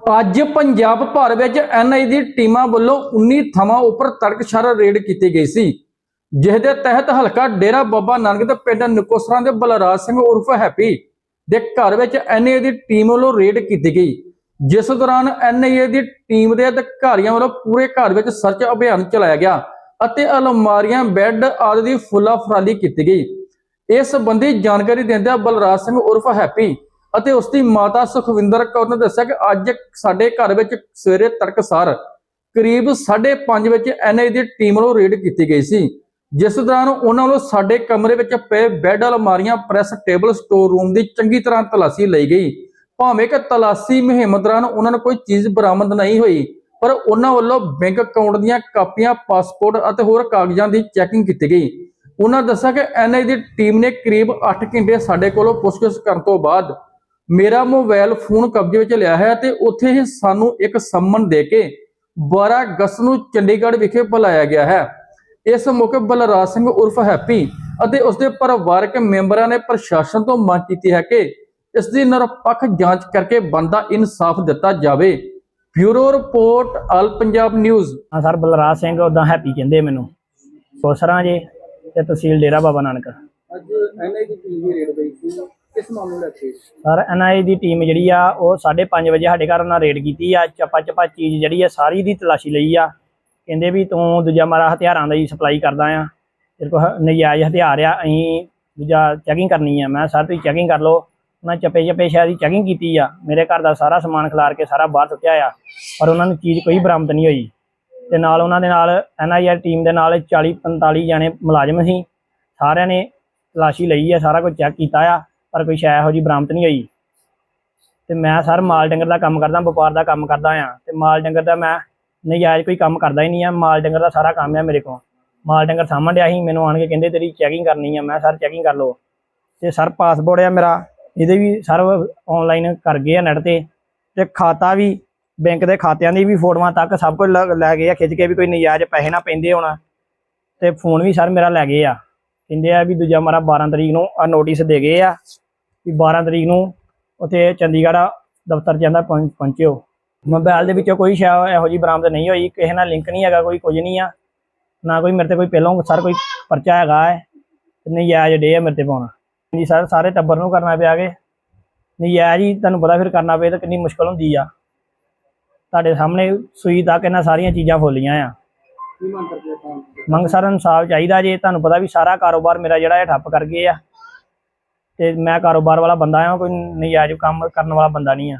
ਅੱਜ ਪੰਜਾਬ ਭਰ ਵਿੱਚ ਐਨਆਈ ਦੀ ਟੀਮਾਂ ਵੱਲੋਂ 19 ਥਾਵਾਂ ਉੱਪਰ ਤੜਕਸ਼ਾਰ ਰੇਡ ਕੀਤੀ ਗਈ ਸੀ ਜਿਸ ਦੇ ਤਹਿਤ ਹਲਕਾ ਡੇਰਾ ਬਾਬਾ ਨਾਨਕ ਦੇ ਪਿੰਡ ਨਕੋਸਰਾਂ ਦੇ ਬਲਰਾਜ ਸਿੰਘ ਉਰਫ ਹੈਪੀ ਦੇ ਘਰ ਵਿੱਚ ਐਨਆਈ ਦੀ ਟੀਮ ਵੱਲੋਂ ਰੇਡ ਕੀਤੀ ਗਈ, ਜਿਸ ਦੌਰਾਨ ਐਨਆਈਏ ਦੀ ਟੀਮ ਦੇ ਅਧਿਕਾਰੀਆਂ ਵੱਲੋਂ ਪੂਰੇ ਘਰ ਵਿੱਚ ਸਰਚ ਅਭਿਆਨ ਚਲਾਇਆ ਗਿਆ ਅਤੇ ਅਲਮਾਰੀਆਂ, ਬੈੱਡ ਆਦਿ ਦੀ ਫੁੱਲਾ ਫਰਾਲੀ ਕੀਤੀ ਗਈ। ਇਸ ਸੰਬੰਧੀ ਜਾਣਕਾਰੀ ਦਿੰਦਿਆਂ ਬਲਰਾਜ ਸਿੰਘ ਉਰਫ ਹੈਪੀ ਅਤੇ ਉਸ ਦੀ ਮਾਤਾ ਸੁਖਵਿੰਦਰ ਕੌਰ ਨੇ ਦੱਸਿਆ ਕਿ ਅੱਜ ਸਾਡੇ ਘਰ ਵਿੱਚ ਸਵੇਰੇ ਤੜਕਸਾਰ ਕਰੀਬ 5:30 ਵਜੇ ਐਨਆਈ ਦੀ ਟੀਮ ਵੱਲੋਂ ਰੇਡ ਕੀਤੀ ਗਈ ਸੀ, ਜਿਸ ਦੌਰਾਨ ਉਹਨਾਂ ਵੱਲੋਂ ਸਾਡੇ ਕਮਰੇ ਵਿੱਚ ਪਏ ਬੈੱਡ ਅਲਮਾਰੀਆਂ, ਪ੍ਰੈਸ ਟੇਬਲ, ਸਟੋਰ ਰੂਮ ਦੀ ਚੰਗੀ ਤਰ੍ਹਾਂ ਤਲਾਸ਼ੀ ਲਈ ਗਈ। ਭਾਵੇਂ ਕਿ ਤਲਾਸ਼ੀ ਮੁਹਿੰਮ ਦੌਰਾਨ ਉਹਨਾਂ ਨੂੰ ਕੋਈ ਚੀਜ਼ ਬਰਾਮਦ ਨਹੀਂ ਹੋਈ, ਪਰ ਉਹਨਾਂ ਵੱਲੋਂ ਬੈਂਕ ਅਕਾਊਂਟ ਦੀਆਂ ਕਾਪੀਆਂ, ਪਾਸਪੋਰਟ ਅਤੇ ਹੋਰ ਕਾਗਜ਼ਾਂ ਦੀ ਚੈਕਿੰਗ ਕੀਤੀ ਗਈ। ਉਹਨਾਂ ਦੱਸਿਆ ਕਿ ਐਨਆਈ ਦੀ ਟੀਮ ਨੇ ਕਰੀਬ 8 ਘੰਟੇ ਸਾਡੇ ਕੋਲੋਂ ਪੁੱਛਗਿੱਛ ਕਰਨ ਤੋਂ ਬਾਅਦ ਮੇਰਾ ਮੋਬਾਈਲ ਫੋਨ ਕਬਜ਼ੇ ਵਿੱਚ ਲਿਆ ਹੈ ਤੇ ਉੱਥੇ ਹੀ ਸਾਨੂੰ ਇੱਕ ਸੰਮਨ ਦੇ ਕੇ 12 ਅਗਸਤ ਨੂੰ ਚੰਡੀਗੜ੍ਹ ਵਿਖੇ ਬੁਲਾਇਆ ਗਿਆ ਹੈ। ਇਸ ਮੌਕੇ ਬਲਰਾਜ ਸਿੰਘ ਉਰਫ ਹੈਪੀ ਅਤੇ ਉਸਦੇ ਪਰਿਵਾਰਕ ਮੈਂਬਰਾਂ ਨੇ ਪ੍ਰਸ਼ਾਸਨ ਤੋਂ ਮੰਗ ਕੀਤੀ ਹੈ ਕਿ ਇਸ ਦੀ ਨਿਰਪੱਖ ਜਾਂਚ ਕਰਕੇ ਬੰਦਾ ਇਨਸਾਫ ਦਿੱਤਾ ਜਾਵੇ। Bureau report all Punjab news. ਹਾਂ ਸਰ ਬਲਰਾਜ ਸਿੰਘ ਉਦਾਂ ਹੈਪੀ ਕਹਿੰਦੇ ਮੈਨੂੰ। ਸੋਸਰਾਂ ਜੇ ਤੇ ਤਹਿਸੀਲ ਡੇਰਾ ਬਾਬਾ ਨਾਨਕ। ਅੱਜ ਐਨਆਈ ਦੀ ਟੀਮ ਦੀ ਰੇਡ ਹੋਈ ਸੀ? ਕਿਸ ਮਾਮਲੇ ਨੂੰ ਲੈ ਕੇ? ਸਰ ਐਨਆਈ ਦੀ ਟੀਮ ਜਿਹੜੀ ਆ, ਉਹ 5:30 ਵਜੇ ਸਾਡੇ ਘਰ ਉਹਨਾਂ ਰੇਡ ਕੀਤੀ ਆ ਚੱਪਾ ਚੱਪਾ ਚੀਜ਼ ਜਿਹੜੀ ਆ, ਸਾਰੀ ਦੀ ਤਲਾਸ਼ੀ ਲਈ ਆ। ਕਹਿੰਦੇ ਵੀ ਤੂੰ ਦੂਜਾ ਮਾਰਾ ਹਥਿਆਰਾਂ ਦਾ ਹੀ ਸਪਲਾਈ ਕਰਦਾ ਆ। ਤੇਰੇ ਕੋਲ ਨਜਾਇਜ਼ ਹਥਿਆਰ ਆ, ਅਸੀਂ ਦੂਜਾ ਚੈਕਿੰਗ ਕਰਨੀ ਆ। ਮੈਂ ਸਰ, ਤੁਸੀਂ ਚੈਕਿੰਗ ਕਰ ਲਓ। ਉਹਨਾਂ ਚੱਪੇ ਚੱਪੇ ਸ਼ਾਇਦ ਦੀ ਚੈਕਿੰਗ ਕੀਤੀ ਆ। ਮੇਰੇ ਘਰ ਦਾ ਸਾਰਾ ਸਮਾਨ ਖਿਲਾਰ ਕੇ ਸਾਰਾ ਬਾਹਰ ਸੁੱਟਿਆ ਆ, ਪਰ ਉਹਨਾਂ ਨੂੰ ਚੀਜ਼ ਕੋਈ ਬਰਾਮਦ ਨਹੀਂ ਹੋਈ। ਤੇ ਨਾਲ ਉਹਨਾਂ ਦੇ ਨਾਲ ਐਨਆਈਆਰ ਟੀਮ ਦੇ ਨਾਲ 40 45 ਜਣੇ ਮੁਲਾਜ਼ਮ ਸੀ। ਸਾਰਿਆਂ ਨੇ ਤਲਾਸ਼ੀ ਲਈ ਆ, ਸਾਰਾ ਕੁਝ ਚੈੱਕ ਕੀਤਾ ਆ। ਪਰ ਕੋਈ ਸ਼ੈ ਇਹੋ ਜੀ ਬਰਾਮਦ ਨਹੀਂ ਹੋਈ। ਤੇ ਮੈਂ ਸਰ ਮਾਲ ਡੰਗਰ ਦਾ ਕੰਮ ਕਰਦਾ, ਵਪਾਰ ਦਾ ਕੰਮ ਕਰਦਾ ਆ। ਤੇ ਮਾਲ ਡੰਗਰ ਦਾ ਮੈਂ ਨਜਾਇਜ਼ ਕੋਈ ਕੰਮ ਕਰਦਾ ਹੀ ਨਹੀਂ ਆ। ਮਾਲ ਡੰਗਰ ਦਾ ਸਾਰਾ ਕੰਮ ਆ ਮੇਰੇ ਕੋਲ। ਮਾਲ ਡੰਗਰ ਸਾਂਭਣ ਡਿਆ ਸੀ, ਮੈਨੂੰ ਆਣ ਕੇ ਕਹਿੰਦੇ ਤੇਰੀ ਚੈਕਿੰਗ ਕਰਨੀ ਆ। ਮੈਂ ਸਰ ਚੈਕਿੰਗ ਕਰ ਲਓ। ਤੇ ਸਰ ਪਾਸਪੋਰਟ ਆ ਮੇਰਾ। ਇਹਦੇ ਵੀ ਸਰ ਆਨਲਾਈਨ ਕਰ ਗਏ ਆ ਨੈਟ ਤੇ। ਤੇ ਖਾਤਾ ਵੀ ਬੈਂਕ ਦੇ ਖਾਤਿਆਂ ਦੀ ਵੀ ਫੋਟੋਆਂ ਤੱਕ ਸਭ ਕੁਝ ਲ- ਲੈ ਗਏ ਆ। ਖਿੱਚ ਕੇ ਵੀ ਕੋਈ ਨਜਾਇਜ਼ ਪੈਸੇ ਨਾ ਪੈਂਦੇ ਹੋਣਾ। ਤੇ ਫੋਨ ਵੀ ਸਰ ਮੇਰਾ ਲੈ ਗਏ ਆ। ਕਹਿੰਦੇ ਆ ਵੀ ਦੂਜਾ ਮਾਰਾ 12 ਤਰੀਕ ਨੂੰ ਆ ਨੋਟਿਸ ਦੇ ਗਏ ਆ ਵੀ 12 ਤਰੀਕ ਨੂੰ ਉੱਥੇ ਚੰਡੀਗੜ੍ਹ ਦਫ਼ਤਰ ਜਾਂਦਾ ਪਹੁੰਚਿਓ। ਮੋਬਾਈਲ ਦੇ ਵਿੱਚੋਂ ਕੋਈ ਸ਼ੈ, ਇਹੋ ਜੀ ਬਰਾਮਦ ਨਹੀਂ ਹੋਈ, ਕਿਸੇ ਨਾਲ ਲਿੰਕ ਨਹੀਂ ਹੈਗਾ, ਕੋਈ ਕੁਝ ਨਹੀਂ ਆ। ਨਾ ਕੋਈ ਮੇਰੇ ਤੇ ਕੋਈ ਪਹਿਲਾਂ ਸਰ ਕੋਈ ਪਰਚਾ ਹੈਗਾ ਹੈ ਨਜਾਇਜ਼ ਡੇ ਆ ਮੇਰੇ ਤੇ ਪਾਉਣਾ। ਜੀ ਸਰ, ਸਾਰੇ ਟੱਬਰ ਨੂੰ ਕਰਨਾ ਪਿਆ ਕੇ ਨਜਾਇਜ਼ ਜੀ ਤੁਹਾਨੂੰ ਪਤਾ ਫਿਰ ਕਰਨਾ ਪਏ ਤਾਂ ਕਿੰਨੀ ਮੁਸ਼ਕਲ ਹੁੰਦੀ ਆ। ਤੁਹਾਡੇ ਸਾਹਮਣੇ ਸੂਈ ਤੱਕ ਇਹਨਾਂ ਸਾਰੀਆਂ ਚੀਜ਼ਾਂ ਫੋਲੀਆਂ ਆ। ਕੀ ਮੰਗ ਕਰਦੇ ਆਪਾਂ ਮੰਗ ਸਰ ਇਨਸਾਫ ਚਾਹੀਦਾ ਜੇ, ਤੁਹਾਨੂੰ ਪਤਾ ਵੀ ਸਾਰਾ ਕਾਰੋਬਾਰ ਮੇਰਾ ਜਿਹੜਾ ਇਹ ਠੱਪ ਕਰ ਗਏ ਆ। ਤੇ ਮੈਂ ਕਾਰੋਬਾਰ ਵਾਲਾ ਬੰਦਾ ਆ ਕੋਈ ਨਜਾਇਜ਼ ਕੰਮ ਕਰਨ ਵਾਲਾ ਬੰਦਾ ਨਹੀਂ ਆ।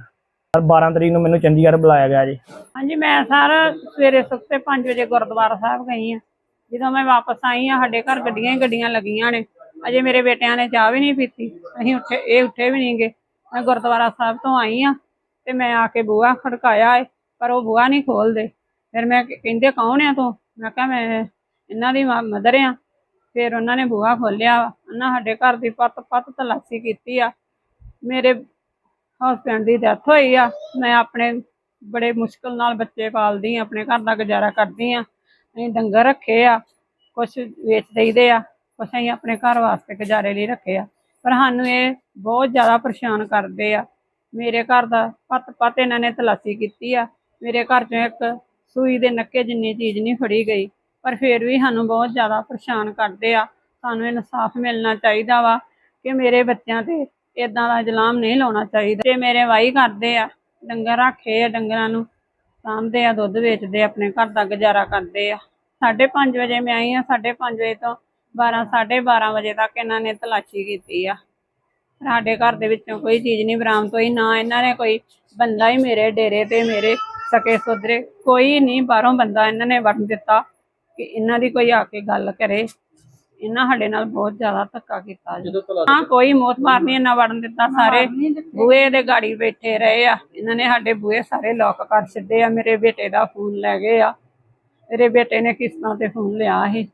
ਸਰ 12 ਤਰੀਕ ਨੂੰ ਮੈਨੂੰ ਚੰਡੀਗੜ੍ਹ ਬੁਲਾਇਆ ਗਿਆ ਜੀ। ਹਾਂਜੀ, ਮੈਂ ਸਰ ਸਵੇਰੇ ਸੁੱਤੇ 5 ਵਜੇ ਗੁਰਦੁਆਰਾ ਸਾਹਿਬ ਗਈ ਆ। ਜਦੋਂ ਮੈਂ ਵਾਪਸ ਆਈ ਆ, ਸਾਡੇ ਘਰ ਗੱਡੀਆਂ ਹੀ ਗੱਡੀਆਂ ਲੱਗੀਆਂ ਨੇ। ਅਜੇ ਮੇਰੇ ਬੇਟਿਆਂ ਨੇ ਚਾਹ ਵੀ ਨਹੀਂ ਪੀਤੀ। ਅਸੀਂ ਉੱਠੇ, ਇਹ ਉੱਠੇ ਵੀ ਨਹੀਂਗੇ ਮੈਂ ਗੁਰਦੁਆਰਾ ਸਾਹਿਬ ਤੋਂ ਆਈ ਆ ਤੇ ਮੈਂ ਆ ਕੇ ਬੂਹਾ ਖੜਕਾਇਆ ਏ, ਪਰ ਉਹ ਬੂਹਾ ਨਹੀਂ ਖੋਲਦੇ। ਫਿਰ ਮੈਂ ਕਹਿੰਦੇ ਕੌਣ ਆ ਤੂੰ? ਮੈਂ ਕਿਹਾ ਮੈਂ ਇਹਨਾਂ ਦੀ ਮਦਰ ਆ, ਫਿਰ ਉਹਨਾਂ ਨੇ ਬੂਹਾ ਖੋਲਿਆ ਉਹਨਾਂ ਸਾਡੇ ਘਰ ਦੀ ਪੱਤ ਪੱਤ ਤਲਾਸ਼ੀ ਕੀਤੀ ਆ। ਮੇਰੇ ਹਸਬੈਂਡ ਦੀ ਡੈਥ ਹੋਈ ਆ। ਮੈਂ ਆਪਣੇ ਬੜੇ ਮੁਸ਼ਕਲ ਨਾਲ ਬੱਚੇ ਪਾਲਦੀ ਆ, ਆਪਣੇ ਘਰ ਦਾ ਗੁਜ਼ਾਰਾ ਕਰਦੀ ਆ। ਅਸੀਂ ਡੰਗਰ ਰੱਖੇ ਆ ਕੁਝ ਵੇਚ ਦੇਈਦੇ ਆ ਕੁਝ ਅਸੀਂ ਆਪਣੇ ਘਰ ਵਾਸਤੇ ਗੁਜ਼ਾਰੇ ਲਈ ਰੱਖੇ ਆ। ਪਰ ਸਾਨੂੰ ਇਹ ਬਹੁਤ ਜ਼ਿਆਦਾ ਪਰੇਸ਼ਾਨ ਕਰਦੇ ਆ। ਮੇਰੇ ਘਰ ਦਾ ਪੱਤ ਪੱਤ ਇਹਨਾਂ ਨੇ ਤਲਾਸ਼ੀ ਕੀਤੀ ਆ। ਮੇਰੇ ਘਰ ਚੋਂ ਇੱਕ ਸੂਈ ਦੇ ਨੱਕੇ ਜਿੰਨੀ ਚੀਜ਼ ਨਹੀਂ ਫੜੀ ਗਈ। ਪਰ ਫਿਰ ਵੀ ਸਾਨੂੰ ਬਹੁਤ ਜ਼ਿਆਦਾ ਪਰੇਸ਼ਾਨ ਕਰਦੇ ਆ। ਸਾਨੂੰ ਇਨਸਾਫ ਮਿਲਣਾ ਚਾਹੀਦਾ ਵਾ ਕਿ ਮੇਰੇ ਬੱਚਿਆਂ ਤੇ ਇਦਾਂ ਦਾ ਜਲਾਮ ਨਹੀਂ ਲਾਉਣਾ ਚਾਹੀਦਾ। ਤੇ ਮੇਰੇ ਵਾਈ ਕਰਦੇ ਆ, ਡੰਗਰ ਰੱਖੇ ਆ ਡੰਗਰਾਂ ਨੂੰ, ਸਾਂਭਦੇ ਆ, ਦੁੱਧ ਵੇਚਦੇ ਆਪਣੇ ਘਰ ਦਾ ਗੁਜ਼ਾਰਾ ਕਰਦੇ ਆ। 5:30 ਵਜੇ ਮੈਂ ਆਈ ਆ 5:30 ਵਜੇ ਤੋਂ 12 12:30 ਵਜੇ ਤੱਕ ਇਹਨਾਂ ਨੇ ਤਲਾਸ਼ੀ ਕੀਤੀ ਆ। ਸਾਡੇ ਘਰ ਦੇ ਵਿੱਚੋਂ ਕੋਈ ਚੀਜ਼ ਨਹੀਂ ਬਰਾਮਦ ਹੋਈ, ਨਾ ਇਹਨਾਂ ਨੇ ਕੋਈ ਬੰਦਾ ਹੀ ਮੇਰੇ ਡੇਰੇ ਤੇ ਮੇਰੇ ਸਕੇ ਸੁਧਰੇ, ਕੋਈ ਨਹੀਂ, ਬਾਹਰੋਂ ਬੰਦਾ ਇਹਨਾਂ ਨੇ ਵੜਨ ਦਿੱਤਾ। ਕਿ ਇਹਨਾਂ ਦੀ ਕੋਈ ਆ ਕੇ ਗੱਲ ਕਰੇ। ਇਹਨਾਂ ਸਾਡੇ ਨਾਲ ਬਹੁਤ ਜ਼ਿਆਦਾ ਧੱਕਾ ਕੀਤਾ ਜੀ। ਹਾਂ ਕੋਈ ਮੌਤ ਮਾਰਨੀ ਨਾ ਵੜਨ ਦਿੱਤਾ ਸਾਰੇ ਬੂਹੇ ਦੇ ਗਾੜੀ ਬੈਠੇ ਰਹੇ ਆ। ਇਹਨਾਂ ਨੇ ਸਾਡੇ ਬੂਹੇ ਸਾਰੇ ਲੋਕ ਕਰ ਛੱਡੇ ਆ। ਮੇਰੇ ਬੇਟੇ ਦਾ ਫੋਨ ਲੈ ਗਏ ਆ। ਮੇਰੇ ਬੇਟੇ ਨੇ ਕਿਸ਼ਤਾਂ ਤੇ ਫੋਨ ਲਿਆ ਸੀ।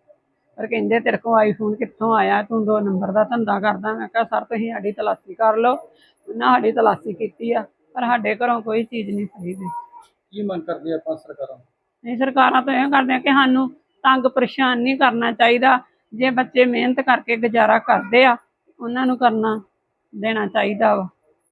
ਪਰ ਕਹਿੰਦੇ ਤੇਰੇ ਕੋਲ ਆਈਫੋਨ ਕਿੱਥੋਂ ਆਇਆ? ਤੂੰ ਦੋ ਨੰਬਰ ਦਾ ਧੰਦਾ ਕਰਦਾ। ਮੈਂ ਕਿਹਾ ਸਰ ਤੁਸੀਂ ਸਾਡੀ ਤਲਾਸ਼ੀ ਕਰ ਲਓ। ਉਹਨਾਂ ਸਾਡੀ ਤਲਾਸ਼ੀ ਕੀਤੀ ਆ। ਪਰ ਸਾਡੇ ਘਰੋਂ ਕੋਈ ਚੀਜ਼ ਨਹੀਂ ਗਈ ਕੀ ਮੰਗ ਕਰਦੇ ਆਪਾਂ ਸਰਕਾਰਾਂ ਨਹੀਂ ਸਰਕਾਰਾਂ ਤੋਂ ਇਹ ਕਰਦੇ ਆ ਕਿ ਸਾਨੂੰ ਤੰਗ ਪਰੇਸ਼ਾਨ ਨਹੀਂ ਕਰਨਾ ਚਾਹੀਦਾ। ਜੇ ਬੱਚੇ ਮਿਹਨਤ ਕਰਕੇ ਗੁਜ਼ਾਰਾ ਕਰਦੇ ਆ, ਉਹਨਾਂ ਨੂੰ ਕਰਨਾ ਦੇਣਾ ਚਾਹੀਦਾ ਵਾ।